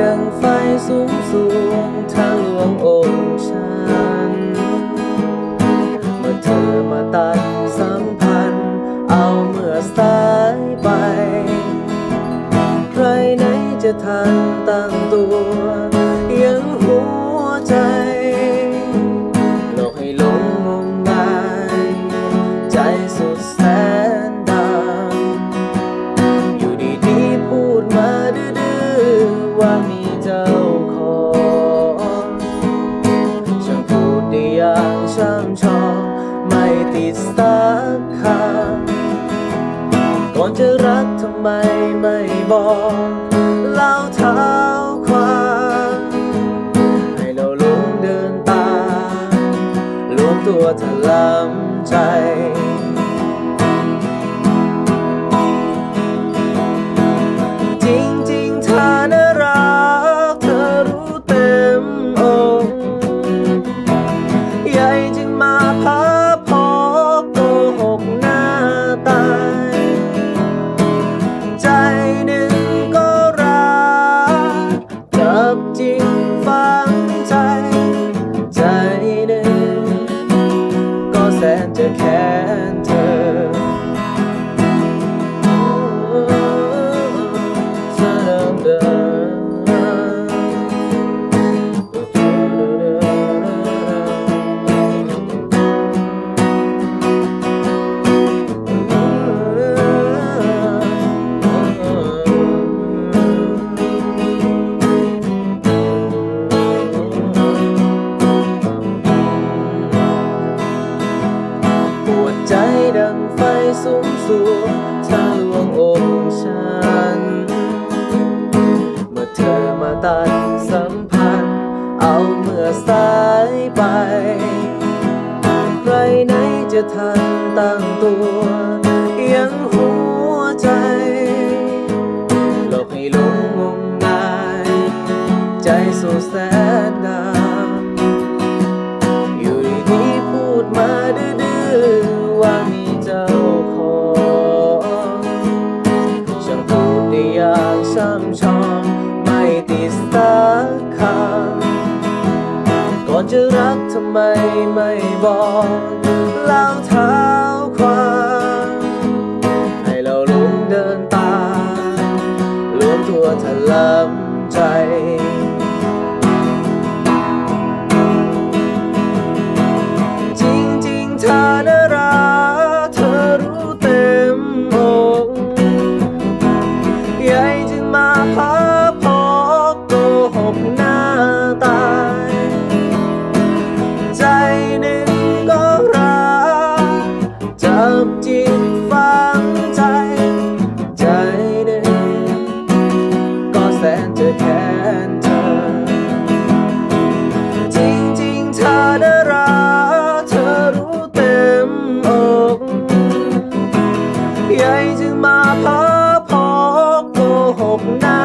ดังไฟสูงสูงทางหลวงองค์ฉัน เมื่อเธอมาตัดสัมพันธ์ เอาเมื่อสายไป ใครไหนจะทันตั้งตัวางช่ำชองไม่ติดสักคำก่อนจะรักทำไมไม่บอกเล่าเท้าความให้เราลงเดินตามรวมตัวถลำใจ น สูงสูงทะลวงองค์ฉัน เมื่อเธอมาตัดสัมพันธ์ เอาเมื่อสายไป ใครไหนจะทันตั้งตัว อนจะรักทำไมไม่บอกเล่าเท้าความให้เราลุงเดินตามรวมตัวถลำใจ หนึ่งก็รักจับจิตฝังใจ ใจหนึ่งก็แสนจะแค้นเธอ จริงๆถ้าน่ารักเธอรู้เต็มอกใหญ่จึงมาพาพอกโกหกหน้า